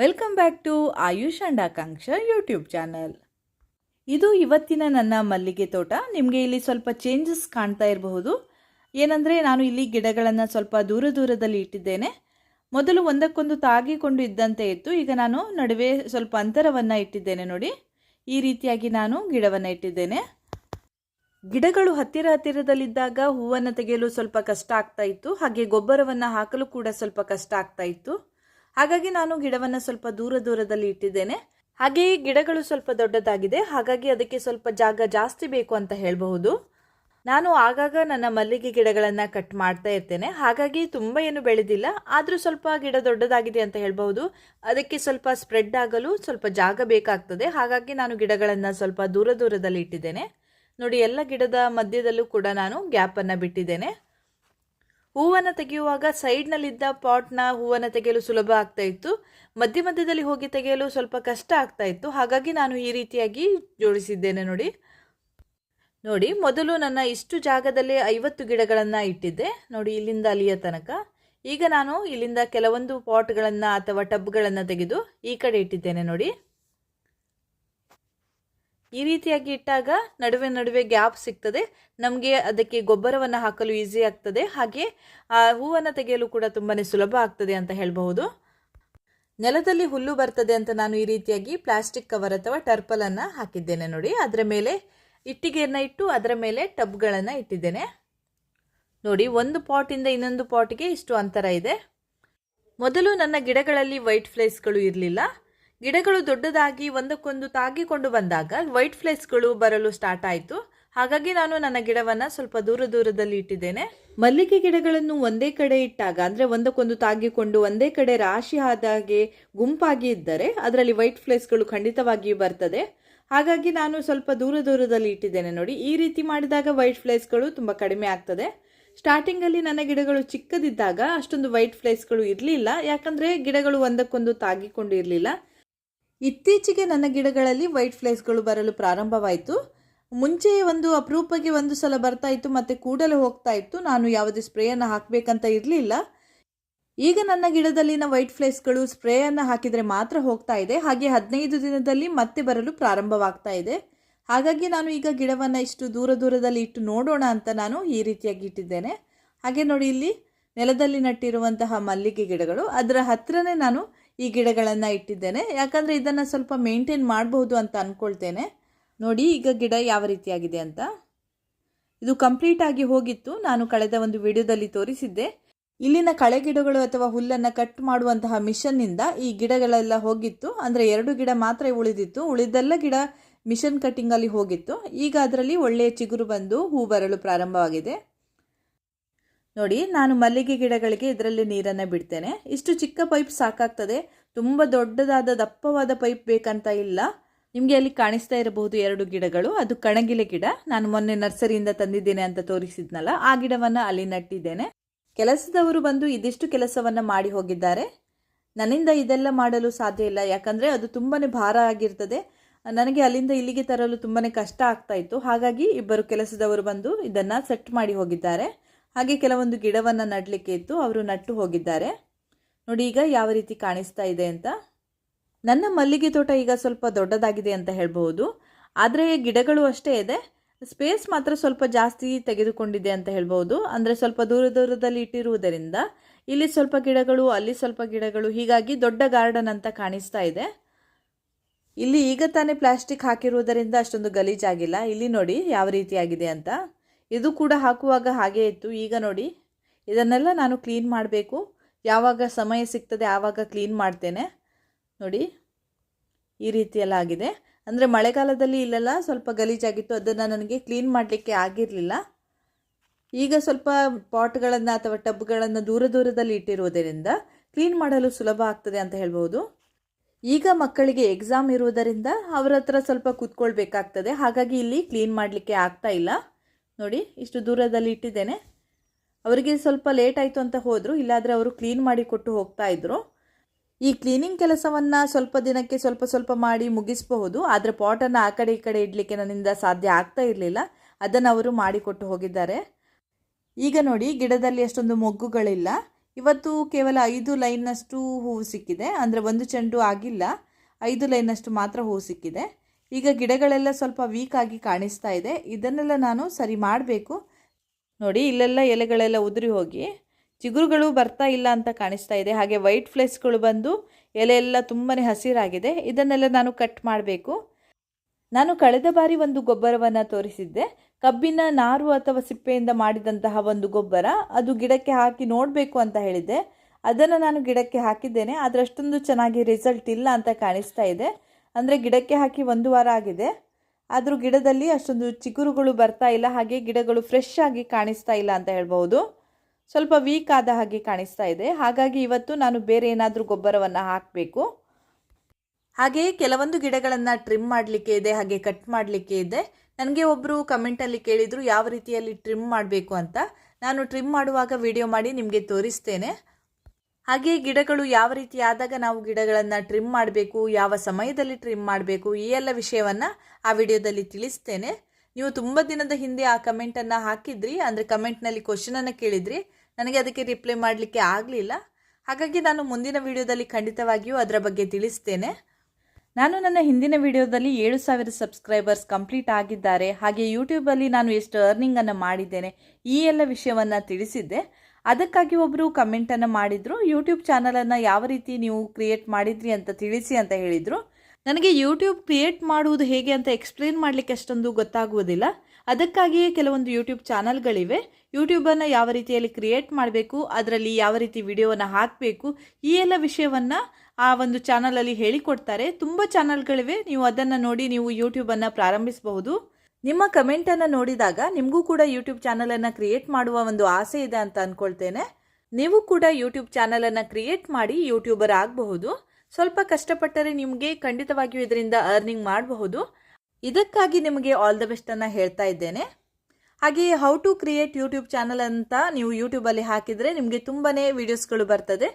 Welcome back to Ayush and Akanksha YouTube channel ಇದು ಇವತ್ತಿನ ನನ್ನ ಮಲ್ಲಿಗೆ ತೋಟ. ನಿಮಗೆ ಇಲ್ಲಿ ಸ್ವಲ್ಪ ಚೇಂಜಸ್ ಕಾಣ್ತಾ ಇರಬಹುದು. ಏನಂದರೆ ನಾನು ಇಲ್ಲಿ ಗಿಡಗಳನ್ನು ಸ್ವಲ್ಪ ದೂರ ದೂರದಲ್ಲಿ ಇಟ್ಟಿದ್ದೇನೆ. ಮೊದಲು ಒಂದಕ್ಕೊಂದು ತಾಗಿಕೊಂಡು ಇದ್ದಂತೆ ಇತ್ತು. ಈಗ ನಾನು ನಡುವೆ ಸ್ವಲ್ಪ ಅಂತರವನ್ನು ಇಟ್ಟಿದ್ದೇನೆ ನೋಡಿ. ಈ ರೀತಿಯಾಗಿ ನಾನು ಗಿಡವನ್ನು ಇಟ್ಟಿದ್ದೇನೆ. ಗಿಡಗಳು ಹತ್ತಿರ ಹತ್ತಿರದಲ್ಲಿದ್ದಾಗ ಹೂವನ್ನು ತೆಗೆಯಲು ಸ್ವಲ್ಪ ಕಷ್ಟ ಆಗ್ತಾ ಇತ್ತು. ಹಾಗೆ ಗೊಬ್ಬರವನ್ನು ಹಾಕಲು ಕೂಡ ಸ್ವಲ್ಪ ಕಷ್ಟ ಆಗ್ತಾ ಇತ್ತು. ಹಾಗಾಗಿ ನಾನು ಗಿಡವನ್ನು ಸ್ವಲ್ಪ ದೂರ ದೂರದಲ್ಲಿ ಇಟ್ಟಿದ್ದೇನೆ. ಹಾಗೆಯೇ ಗಿಡಗಳು ಸ್ವಲ್ಪ ದೊಡ್ಡದಾಗಿದೆ. ಹಾಗಾಗಿ ಅದಕ್ಕೆ ಸ್ವಲ್ಪ ಜಾಗ ಜಾಸ್ತಿ ಬೇಕು ಅಂತ ಹೇಳಬಹುದು. ನಾನು ಆಗಾಗ ನನ್ನ ಮಲ್ಲಿಗೆ ಗಿಡಗಳನ್ನು ಕಟ್ ಮಾಡ್ತಾ ಇರ್ತೇನೆ. ಹಾಗಾಗಿ ತುಂಬ ಏನು ಬೆಳೆದಿಲ್ಲ. ಆದರೂ ಸ್ವಲ್ಪ ಗಿಡ ದೊಡ್ಡದಾಗಿದೆ ಅಂತ ಹೇಳ್ಬಹುದು. ಅದಕ್ಕೆ ಸ್ವಲ್ಪ ಸ್ಪ್ರೆಡ್ ಆಗಲು ಸ್ವಲ್ಪ ಜಾಗ ಬೇಕಾಗ್ತದೆ. ಹಾಗಾಗಿ ನಾನು ಗಿಡಗಳನ್ನು ಸ್ವಲ್ಪ ದೂರ ದೂರದಲ್ಲಿ ಇಟ್ಟಿದ್ದೇನೆ. ನೋಡಿ, ಎಲ್ಲ ಗಿಡದ ಮಧ್ಯದಲ್ಲೂ ಕೂಡ ನಾನು ಗ್ಯಾಪನ್ನು ಬಿಟ್ಟಿದ್ದೇನೆ. ಹೂವನ್ನು ತೆಗೆಯುವಾಗ ಸೈಡ್ನಲ್ಲಿದ್ದ ಪಾಟ್ನ ಹೂವನ್ನು ತೆಗೆಯಲು ಸುಲಭ ಆಗ್ತಾ ಇತ್ತು. ಮಧ್ಯ ಮಧ್ಯದಲ್ಲಿ ಹೋಗಿ ತೆಗೆಯಲು ಸ್ವಲ್ಪ ಕಷ್ಟ ಆಗ್ತಾ ಇತ್ತು. ಹಾಗಾಗಿ ನಾನು ಈ ರೀತಿಯಾಗಿ ಜೋಡಿಸಿದ್ದೇನೆ ನೋಡಿ. ನೋಡಿ, ಮೊದಲು ನನ್ನ ಇಷ್ಟು ಜಾಗದಲ್ಲಿ ಐವತ್ತು ಗಿಡಗಳನ್ನು ಇಟ್ಟಿದ್ದೆ. ನೋಡಿ, ಇಲ್ಲಿಂದ ಅಲ್ಲಿಯ ತನಕ. ಈಗ ನಾನು ಇಲ್ಲಿಂದ ಕೆಲವೊಂದು ಪಾಟ್ಗಳನ್ನು ಅಥವಾ ಟಬ್ಗಳನ್ನು ತೆಗೆದು ಈ ಕಡೆ ಇಟ್ಟಿದ್ದೇನೆ ನೋಡಿ. ಈ ರೀತಿಯಾಗಿ ಇಟ್ಟಾಗ ನಡುವೆ ನಡುವೆ ಗ್ಯಾಪ್ ಸಿಗ್ತದೆ. ನಮಗೆ ಅದಕ್ಕೆ ಗೊಬ್ಬರವನ್ನು ಹಾಕಲು ಈಸಿ ಆಗ್ತದೆ. ಹಾಗೆ, ಆ, ಹೂವನ್ನು ತೆಗೆಯಲು ಕೂಡ ತುಂಬಾ ಸುಲಭ ಆಗ್ತದೆ ಅಂತ ಹೇಳಬಹುದು. ನೆಲದಲ್ಲಿ ಹುಲ್ಲು ಬರ್ತದೆ ಅಂತ ನಾನು ಈ ರೀತಿಯಾಗಿ ಪ್ಲಾಸ್ಟಿಕ್ ಕವರ್ ಅಥವಾ ಟರ್ಪಲನ್ನು ಹಾಕಿದ್ದೇನೆ ನೋಡಿ. ಅದರ ಮೇಲೆ ಇಟ್ಟಿಗೆಯನ್ನು ಇಟ್ಟು ಅದರ ಮೇಲೆ ಟಬ್ಗಳನ್ನು ಇಟ್ಟಿದ್ದೇನೆ. ನೋಡಿ, ಒಂದು ಪಾಟಿಂದ ಇನ್ನೊಂದು ಪಾಟ್ಗೆ ಇಷ್ಟು ಅಂತರ ಇದೆ. ಮೊದಲು ನನ್ನ ಗಿಡಗಳಲ್ಲಿ ವೈಟ್ ಫ್ಲೇಸ್ಗಳು ಇರಲಿಲ್ಲ. ಗಿಡಗಳು ದೊಡ್ಡದಾಗಿ ಒಂದಕ್ಕೊಂದು ತಾಗಿಕೊಂಡು ಬಂದಾಗ ವೈಟ್ ಫ್ಲೇಸ್ಗಳು ಬರಲು ಸ್ಟಾರ್ಟ್ ಆಯಿತು. ಹಾಗಾಗಿ ನಾನು ನನ್ನ ಗಿಡವನ್ನು ಸ್ವಲ್ಪ ದೂರ ದೂರದಲ್ಲಿ ಇಟ್ಟಿದ್ದೇನೆ. ಮಲ್ಲಿಗೆ ಗಿಡಗಳನ್ನು ಒಂದೇ ಕಡೆ ಇಟ್ಟಾಗ, ಅಂದರೆ ಒಂದಕ್ಕೊಂದು ತಾಗಿಕೊಂಡು ಒಂದೇ ಕಡೆ ರಾಶಿ ಆದಾಗೆ ಗುಂಪಾಗಿ ಇದ್ದರೆ ಅದರಲ್ಲಿ ವೈಟ್ ಫ್ಲೇಸ್ಗಳು ಖಂಡಿತವಾಗಿಯೂ ಬರ್ತದೆ. ಹಾಗಾಗಿ ನಾನು ಸ್ವಲ್ಪ ದೂರ ದೂರದಲ್ಲಿ ಇಟ್ಟಿದ್ದೇನೆ ನೋಡಿ. ಈ ರೀತಿ ಮಾಡಿದಾಗ ವೈಟ್ ಫ್ಲೇಸ್ಗಳು ತುಂಬ ಕಡಿಮೆ ಆಗ್ತದೆ. ಸ್ಟಾರ್ಟಿಂಗಲ್ಲಿ ನನ್ನ ಗಿಡಗಳು ಚಿಕ್ಕದಿದ್ದಾಗ ಅಷ್ಟೊಂದು ವೈಟ್ ಫ್ಲೇಸ್ಗಳು ಇರಲಿಲ್ಲ. ಯಾಕಂದರೆ ಗಿಡಗಳು ಒಂದಕ್ಕೊಂದು ತಾಗಿಕೊಂಡು ಇರಲಿಲ್ಲ. ಇತ್ತೀಚೆಗೆ ನನ್ನ ಗಿಡಗಳಲ್ಲಿ ವೈಟ್ ಫ್ಲೈಸ್ಗಳು ಬರಲು ಪ್ರಾರಂಭವಾಯಿತು. ಮುಂಚೆ ಒಂದು ಅಪರೂಪಕ್ಕೆ ಒಂದು ಸಲ ಬರ್ತಾ ಇತ್ತು, ಮತ್ತು ಕೂಡಲೇ ಹೋಗ್ತಾ ಇತ್ತು. ನಾನು ಯಾವುದೇ ಸ್ಪ್ರೇಯನ್ನು ಹಾಕಬೇಕಂತ ಇರಲಿಲ್ಲ. ಈಗ ನನ್ನ ಗಿಡದಲ್ಲಿನ ವೈಟ್ ಫ್ಲೇಸ್ಗಳು ಸ್ಪ್ರೇಯನ್ನು ಹಾಕಿದರೆ ಮಾತ್ರ ಹೋಗ್ತಾ ಇದೆ. ಹಾಗೆ ಹದಿನೈದು ದಿನದಲ್ಲಿ ಮತ್ತೆ ಬರಲು ಪ್ರಾರಂಭವಾಗ್ತಾ ಇದೆ. ಹಾಗಾಗಿ ನಾನು ಈಗ ಗಿಡವನ್ನು ಇಷ್ಟು ದೂರ ದೂರದಲ್ಲಿ ಇಟ್ಟು ನೋಡೋಣ ಅಂತ ನಾನು ಈ ರೀತಿಯಾಗಿ ಇಟ್ಟಿದ್ದೇನೆ. ಹಾಗೆ ನೋಡಿ ಇಲ್ಲಿ ನೆಲದಲ್ಲಿ ನಟ್ಟಿರುವಂತಹ ಮಲ್ಲಿಗೆ ಗಿಡಗಳು. ಅದರ ಹತ್ತಿರನೇ ನಾನು ಈ ಗಿಡಗಳನ್ನು ಇಟ್ಟಿದ್ದೇನೆ. ಯಾಕಂದರೆ ಇದನ್ನು ಸ್ವಲ್ಪ ಮೇಂಟೈನ್ ಮಾಡಬಹುದು ಅಂತ ಅಂದ್ಕೊಳ್ತೇನೆ ನೋಡಿ, ಈಗ ಗಿಡ ಯಾವ ರೀತಿಯಾಗಿದೆ ಅಂತ. ಇದು ಕಂಪ್ಲೀಟ್ ಆಗಿ ಹೋಗಿತ್ತು. ನಾನು ಕಳೆದ ಒಂದು ವಿಡಿಯೋದಲ್ಲಿ ತೋರಿಸಿದ್ದೆ. ಇಲ್ಲಿನ ಕಳೆ ಗಿಡಗಳು ಅಥವಾ ಹುಲ್ಲನ್ನು ಕಟ್ ಮಾಡುವಂತಹ ಮಿಷನ್ನಿಂದ ಈ ಗಿಡಗಳೆಲ್ಲ ಹೋಗಿತ್ತು. ಅಂದರೆ ಎರಡು ಗಿಡ ಮಾತ್ರ ಉಳಿದಿತ್ತು. ಉಳಿದೆಲ್ಲ ಗಿಡ ಮಿಷನ್ ಕಟ್ಟಿಂಗಲ್ಲಿ ಹೋಗಿತ್ತು. ಈಗ ಅದರಲ್ಲಿ ಒಳ್ಳೆಯ ಚಿಗುರು ಬಂದು ಹೂ ಬರಲು ಪ್ರಾರಂಭವಾಗಿದೆ. ನೋಡಿ, ನಾನು ಮಲ್ಲಿಗೆ ಗಿಡಗಳಿಗೆ ಇದರಲ್ಲಿ ನೀರನ್ನು ಬಿಡ್ತೇನೆ. ಇಷ್ಟು ಚಿಕ್ಕ ಪೈಪ್ ಸಾಕಾಗ್ತದೆ. ತುಂಬ ದೊಡ್ಡದಾದ ದಪ್ಪವಾದ ಪೈಪ್ ಬೇಕಂತ ಇಲ್ಲ. ನಿಮಗೆ ಅಲ್ಲಿ ಕಾಣಿಸ್ತಾ ಇರಬಹುದು ಎರಡು ಗಿಡಗಳು. ಅದು ಕಣಗಿಲೆ ಗಿಡ. ನಾನು ಮೊನ್ನೆ ನರ್ಸರಿಯಿಂದ ತಂದಿದ್ದೇನೆ ಅಂತ ತೋರಿಸಿದ್ನಲ್ಲ, ಆ ಗಿಡವನ್ನು ಅಲ್ಲಿ ನಟ್ಟಿದ್ದೇನೆ. ಕೆಲಸದವರು ಬಂದು ಇದಿಷ್ಟು ಕೆಲಸವನ್ನು ಮಾಡಿ ಹೋಗಿದ್ದಾರೆ. ನನ್ನಿಂದ ಇದೆಲ್ಲ ಮಾಡಲು ಸಾಧ್ಯ ಇಲ್ಲ. ಯಾಕಂದರೆ ಅದು ತುಂಬಾ ಭಾರ ಆಗಿರ್ತದೆ. ನನಗೆ ಅಲ್ಲಿಂದ ಇಲ್ಲಿಗೆ ತರಲು ತುಂಬಾ ಕಷ್ಟ ಆಗ್ತಾ ಇತ್ತು. ಹಾಗಾಗಿ ಇಬ್ಬರು ಕೆಲಸದವರು ಬಂದು ಇದನ್ನು ಸೆಟ್ ಮಾಡಿ ಹೋಗಿದ್ದಾರೆ. ಹಾಗೆ ಕೆಲವೊಂದು ಗಿಡವನ್ನು ನಡಲಿಕ್ಕೆ ಇತ್ತು. ಅವರು ನಟ್ಟು ಹೋಗಿದ್ದಾರೆ. ನೋಡಿ, ಈಗ ಯಾವ ರೀತಿ ಕಾಣಿಸ್ತಾ ಇದೆ ಅಂತ. ನನ್ನ ಮಲ್ಲಿಗೆ ತೋಟ ಈಗ ಸ್ವಲ್ಪ ದೊಡ್ಡದಾಗಿದೆ ಅಂತ ಹೇಳ್ಬೋದು ಆದರೆ ಗಿಡಗಳು ಅಷ್ಟೇ ಇದೆ. ಸ್ಪೇಸ್ ಮಾತ್ರ ಸ್ವಲ್ಪ ಜಾಸ್ತಿ ತೆಗೆದುಕೊಂಡಿದೆ ಅಂತ ಹೇಳ್ಬೋದು ಅಂದರೆ ಸ್ವಲ್ಪ ದೂರ ದೂರದಲ್ಲಿ ಇಟ್ಟಿರುವುದರಿಂದ ಇಲ್ಲಿ ಸ್ವಲ್ಪ ಗಿಡಗಳು, ಅಲ್ಲಿ ಸ್ವಲ್ಪ ಗಿಡಗಳು, ಹೀಗಾಗಿ ದೊಡ್ಡ ಗಾರ್ಡನ್ ಅಂತ ಕಾಣಿಸ್ತಾ ಇದೆ. ಇಲ್ಲಿ ಈಗ ತಾನೇ ಪ್ಲಾಸ್ಟಿಕ್ ಹಾಕಿರುವುದರಿಂದ ಅಷ್ಟೊಂದು ಗಲೀಜಾಗಿಲ್ಲ. ಇಲ್ಲಿ ನೋಡಿ ಯಾವ ರೀತಿಯಾಗಿದೆ ಅಂತ. ಇದು ಕೂಡ ಹಾಕುವಾಗ ಹಾಗೇ ಇತ್ತು. ಈಗ ನೋಡಿ, ಇದನ್ನೆಲ್ಲ ನಾನು ಕ್ಲೀನ್ ಮಾಡಬೇಕು. ಯಾವಾಗ ಸಮಯ ಸಿಗ್ತದೆ ಆವಾಗ ಕ್ಲೀನ್ ಮಾಡ್ತೇನೆ. ನೋಡಿ, ಈ ರೀತಿಯೆಲ್ಲ ಆಗಿದೆ. ಅಂದರೆ ಮಳೆಗಾಲದಲ್ಲಿ ಇಲ್ಲೆಲ್ಲ ಸ್ವಲ್ಪ ಗಲೀಜಾಗಿತ್ತು. ಅದನ್ನು ನನಗೆ ಕ್ಲೀನ್ ಮಾಡಲಿಕ್ಕೆ ಆಗಿರಲಿಲ್ಲ. ಈಗ ಸ್ವಲ್ಪ ಪಾಟ್ಗಳನ್ನು ಅಥವಾ ಟಬ್ಗಳನ್ನು ದೂರ ದೂರದಲ್ಲಿ ಇಟ್ಟಿರುವುದರಿಂದ ಕ್ಲೀನ್ ಮಾಡಲು ಸುಲಭ ಆಗ್ತದೆ ಅಂತ ಹೇಳ್ಬೋದು. ಈಗ ಮಕ್ಕಳಿಗೆ ಎಕ್ಸಾಮ್ ಇರುವುದರಿಂದ ಅವರ ಹತ್ರ ಸ್ವಲ್ಪ ಕೂತ್ಕೊಳ್ಬೇಕಾಗ್ತದೆ. ಹಾಗಾಗಿ ಇಲ್ಲಿ ಕ್ಲೀನ್ ಮಾಡಲಿಕ್ಕೆ ಆಗ್ತಾ ಇಲ್ಲ. ನೋಡಿ, ಇಷ್ಟು ದೂರದಲ್ಲಿ ಇಟ್ಟಿದ್ದೇನೆ. ಅವರಿಗೆ ಸ್ವಲ್ಪ ಲೇಟ್ ಆಯಿತು ಅಂತ ಹೋದರು, ಇಲ್ಲಾದರೆ ಅವರು ಕ್ಲೀನ್ ಮಾಡಿ ಕೊಟ್ಟು ಹೋಗ್ತಾ ಇದ್ರು. ಈ ಕ್ಲೀನಿಂಗ್ ಕೆಲಸವನ್ನು ಸ್ವಲ್ಪ ದಿನಕ್ಕೆ ಸ್ವಲ್ಪ ಸ್ವಲ್ಪ ಮಾಡಿ ಮುಗಿಸಬಹುದು, ಆದರೆ ಪಾಟನ್ನು ಆ ಕಡೆ ಈ ಕಡೆ ಇಡಲಿಕ್ಕೆ ನನ್ನಿಂದ ಸಾಧ್ಯ ಆಗ್ತಾ ಇರಲಿಲ್ಲ. ಅದನ್ನು ಅವರು ಮಾಡಿಕೊಟ್ಟು ಹೋಗಿದ್ದಾರೆ. ಈಗ ನೋಡಿ, ಗಿಡದಲ್ಲಿ ಅಷ್ಟೊಂದು ಮೊಗ್ಗುಗಳಿಲ್ಲ. ಇವತ್ತು ಕೇವಲ ಐದು ಲೈನ್ನಷ್ಟು ಹೂವು ಸಿಕ್ಕಿದೆ, ಅಂದರೆ ಒಂದು ಚೆಂಡು ಆಗಿಲ್ಲ. ಐದು ಲೈನಷ್ಟು ಮಾತ್ರ ಹೂವು ಸಿಕ್ಕಿದೆ. ಈಗ ಗಿಡಗಳೆಲ್ಲ ಸ್ವಲ್ಪ ವೀಕ್ ಆಗಿ ಕಾಣಿಸ್ತಾ ಇದೆ. ಇದನ್ನೆಲ್ಲ ನಾನು ಸರಿ ಮಾಡಬೇಕು. ನೋಡಿ, ಇಲ್ಲೆಲ್ಲ ಎಲೆಗಳೆಲ್ಲ ಉದುರಿ ಹೋಗಿ ಚಿಗುರುಗಳು ಬರ್ತಾ ಇಲ್ಲ ಅಂತ ಕಾಣಿಸ್ತಾ ಇದೆ. ಹಾಗೆ ವೈಟ್ ಫ್ಲೇಸ್ಗಳು ಬಂದು ಎಲೆ ಎಲ್ಲ ತುಂಬಾ ಹಸಿರಾಗಿದೆ. ಇದನ್ನೆಲ್ಲ ನಾನು ಕಟ್ ಮಾಡಬೇಕು. ನಾನು ಕಳೆದ ಬಾರಿ ಒಂದು ಗೊಬ್ಬರವನ್ನು ತೋರಿಸಿದ್ದೆ. ಕಬ್ಬಿನ ನಾರು ಅಥವಾ ಸಿಪ್ಪೆಯಿಂದ ಮಾಡಿದಂತಹ ಒಂದು ಗೊಬ್ಬರ, ಅದು ಗಿಡಕ್ಕೆ ಹಾಕಿ ನೋಡಬೇಕು ಅಂತ ಹೇಳಿದ್ದೆ. ಅದನ್ನು ನಾನು ಗಿಡಕ್ಕೆ ಹಾಕಿದ್ದೇನೆ. ಆದರೆ ಅಷ್ಟೊಂದು ಚೆನ್ನಾಗಿ ರಿಸಲ್ಟ್ ಇಲ್ಲ ಅಂತ ಕಾಣಿಸ್ತಾ ಇದೆ. ಅಂದರೆ ಗಿಡಕ್ಕೆ ಹಾಕಿ ಒಂದು ವಾರ ಆಗಿದೆ. ಆದರೂ ಗಿಡದಲ್ಲಿ ಅಷ್ಟೊಂದು ಚಿಗುರುಗಳು ಬರ್ತಾ ಇಲ್ಲ. ಹಾಗೆ ಗಿಡಗಳು ಫ್ರೆಶ್ ಆಗಿ ಕಾಣಿಸ್ತಾ ಇಲ್ಲ ಅಂತ ಹೇಳ್ಬೋದು ಸ್ವಲ್ಪ ವೀಕ್ ಆದ ಹಾಗೆ ಕಾಣಿಸ್ತಾ ಇದೆ. ಹಾಗಾಗಿ ಇವತ್ತು ನಾನು ಬೇರೆ ಏನಾದರೂ ಗೊಬ್ಬರವನ್ನು ಹಾಕಬೇಕು. ಹಾಗೆಯೇ ಕೆಲವೊಂದು ಗಿಡಗಳನ್ನು ಟ್ರಿಮ್ ಮಾಡಲಿಕ್ಕೆ ಇದೆ, ಹಾಗೆ ಕಟ್ ಮಾಡಲಿಕ್ಕೆ ಇದೆ. ನನಗೆ ಒಬ್ಬರು ಕಮೆಂಟಲ್ಲಿ ಕೇಳಿದರು, ಯಾವ ರೀತಿಯಲ್ಲಿ ಟ್ರಿಮ್ ಮಾಡಬೇಕು ಅಂತ. ನಾನು ಟ್ರಿಮ್ ಮಾಡುವಾಗ ವಿಡಿಯೋ ಮಾಡಿ ನಿಮಗೆ ತೋರಿಸ್ತೇನೆ. ಹಾಗೆ ಗಿಡಗಳು ಯಾವ ರೀತಿ ಆದಾಗ ನಾವು ಗಿಡಗಳನ್ನು ಟ್ರಿಮ್ ಮಾಡಬೇಕು, ಯಾವ ಸಮಯದಲ್ಲಿ ಟ್ರಿಮ್ ಮಾಡಬೇಕು, ಈ ಎಲ್ಲ ವಿಷಯವನ್ನು ಆ ವಿಡಿಯೋದಲ್ಲಿ ತಿಳಿಸ್ತೇನೆ. ನೀವು ತುಂಬ ದಿನದ ಹಿಂದೆ ಆ ಕಮೆಂಟನ್ನು ಹಾಕಿದ್ರಿ, ಅಂದರೆ ಕಮೆಂಟ್ನಲ್ಲಿ ಕ್ವಶನನ್ನು ಕೇಳಿದ್ರಿ. ನನಗೆ ಅದಕ್ಕೆ ರಿಪ್ಲೈ ಮಾಡಲಿಕ್ಕೆ ಆಗಲಿಲ್ಲ. ಹಾಗಾಗಿ ನಾನು ಮುಂದಿನ ವಿಡಿಯೋದಲ್ಲಿ ಖಂಡಿತವಾಗಿಯೂ ಅದರ ಬಗ್ಗೆ ತಿಳಿಸ್ತೇನೆ. ನಾನು ನನ್ನ ಹಿಂದಿನ ವಿಡಿಯೋದಲ್ಲಿ ಏಳು ಸಾವಿರ ಸಬ್ಸ್ಕ್ರೈಬರ್ಸ್ ಕಂಪ್ಲೀಟ್ ಆಗಿದ್ದಾರೆ. ಹಾಗೆ ಯೂಟ್ಯೂಬಲ್ಲಿ ನಾನು ಎಷ್ಟು ಅರ್ನಿಂಗನ್ನು ಮಾಡಿದ್ದೇನೆ, ಈ ಎಲ್ಲ ವಿಷಯವನ್ನು ತಿಳಿಸಿದ್ದೆ. ಅದಕ್ಕಾಗಿ ಒಬ್ಬರು ಕಮೆಂಟನ್ನು ಮಾಡಿದರು. ಯೂಟ್ಯೂಬ್ ಚಾನಲನ್ನು ಯಾವ ರೀತಿ ನೀವು ಕ್ರಿಯೇಟ್ ಮಾಡಿದ್ರಿ ಅಂತ ತಿಳಿಸಿ ಅಂತ ಹೇಳಿದರು. ನನಗೆ ಯೂಟ್ಯೂಬ್ ಕ್ರಿಯೇಟ್ ಮಾಡುವುದು ಹೇಗೆ ಅಂತ ಎಕ್ಸ್ಪ್ಲೇನ್ ಮಾಡಲಿಕ್ಕೆ ಅಷ್ಟೊಂದು ಗೊತ್ತಾಗುವುದಿಲ್ಲ. ಅದಕ್ಕಾಗಿಯೇ ಕೆಲವೊಂದು ಯೂಟ್ಯೂಬ್ ಚಾನಲ್ಗಳಿವೆ ಯೂಟ್ಯೂಬನ್ನು ಯಾವ ರೀತಿಯಲ್ಲಿ ಕ್ರಿಯೇಟ್ ಮಾಡಬೇಕು, ಅದರಲ್ಲಿ ಯಾವ ರೀತಿ ವಿಡಿಯೋವನ್ನು ಹಾಕಬೇಕು, ಈ ಎಲ್ಲ ವಿಷಯವನ್ನು ಆ ಒಂದು ಚಾನಲಲ್ಲಿ ಹೇಳಿಕೊಡ್ತಾರೆ. ತುಂಬ ಚಾನಲ್ಗಳಿವೆ ನೀವು ಅದನ್ನು ನೋಡಿ ನೀವು ಯೂಟ್ಯೂಬನ್ನು ಪ್ರಾರಂಭಿಸಬಹುದು. ನಿಮ್ಮ ಕಮೆಂಟನ್ನು ನೋಡಿದಾಗ ನಿಮಗೂ ಕೂಡ ಯೂಟ್ಯೂಬ್ ಚಾನಲನ್ನು ಕ್ರಿಯೇಟ್ ಮಾಡುವ ಒಂದು ಆಸೆ ಇದೆ ಅಂತ ಅಂದ್ಕೊಳ್ತೇನೆ ನೀವು ಕೂಡ ಯೂಟ್ಯೂಬ್ ಚಾನಲನ್ನು ಕ್ರಿಯೇಟ್ ಮಾಡಿ ಯೂಟ್ಯೂಬರ್ ಆಗಬಹುದು. ಸ್ವಲ್ಪ ಕಷ್ಟಪಟ್ಟರೆ ನಿಮಗೆ ಖಂಡಿತವಾಗಿಯೂ ಇದರಿಂದ ಅರ್ನಿಂಗ್ ಮಾಡಬಹುದು. ಇದಕ್ಕಾಗಿ ನಿಮಗೆ ಆಲ್ ದ ಬೆಸ್ಟನ್ನು ಹೇಳ್ತಾ ಇದ್ದೇನೆ. ಹಾಗೆಯೇ how to create YouTube channel ಅಂತ ನೀವು ಯೂಟ್ಯೂಬಲ್ಲಿ ಹಾಕಿದರೆ ನಿಮಗೆ ತುಂಬಾ ವೀಡಿಯೋಸ್ಗಳು ಬರ್ತದೆ.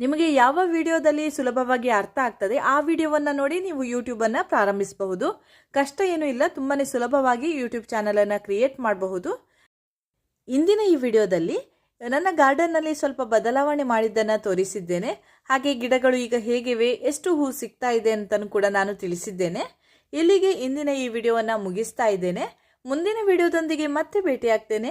ನಿಮಗೆ ಯಾವ ವಿಡಿಯೋದಲ್ಲಿ ಸುಲಭವಾಗಿ ಅರ್ಥ ಆಗ್ತದೆ ಆ ವಿಡಿಯೋವನ್ನು ನೋಡಿ ನೀವು ಯೂಟ್ಯೂಬನ್ನು ಪ್ರಾರಂಭಿಸಬಹುದು. ಕಷ್ಟ ಏನೂ ಇಲ್ಲ ತುಂಬಾ ಸುಲಭವಾಗಿ ಯೂಟ್ಯೂಬ್ ಚಾನಲನ್ನು ಕ್ರಿಯೇಟ್ ಮಾಡಬಹುದು. ಇಂದಿನ ಈ ವಿಡಿಯೋದಲ್ಲಿ ನನ್ನ ಗಾರ್ಡನ್ನಲ್ಲಿ ಸ್ವಲ್ಪ ಬದಲಾವಣೆ ಮಾಡಿದ್ದನ್ನು ತೋರಿಸಿದ್ದೇನೆ. ಹಾಗೆ ಗಿಡಗಳು ಈಗ ಹೇಗಿವೆ, ಎಷ್ಟು ಹೂ ಸಿಗ್ತಾ ಇದೆ ಅಂತಲೂ ಕೂಡ ನಾನು ತಿಳಿಸಿದ್ದೇನೆ. ಇಲ್ಲಿಗೆ ಇಂದಿನ ಈ ವಿಡಿಯೋವನ್ನು ಮುಗಿಸ್ತಾ ಇದ್ದೇನೆ. ಮುಂದಿನ ವಿಡಿಯೋದೊಂದಿಗೆ ಮತ್ತೆ ಭೇಟಿಯಾಗ್ತೇನೆ.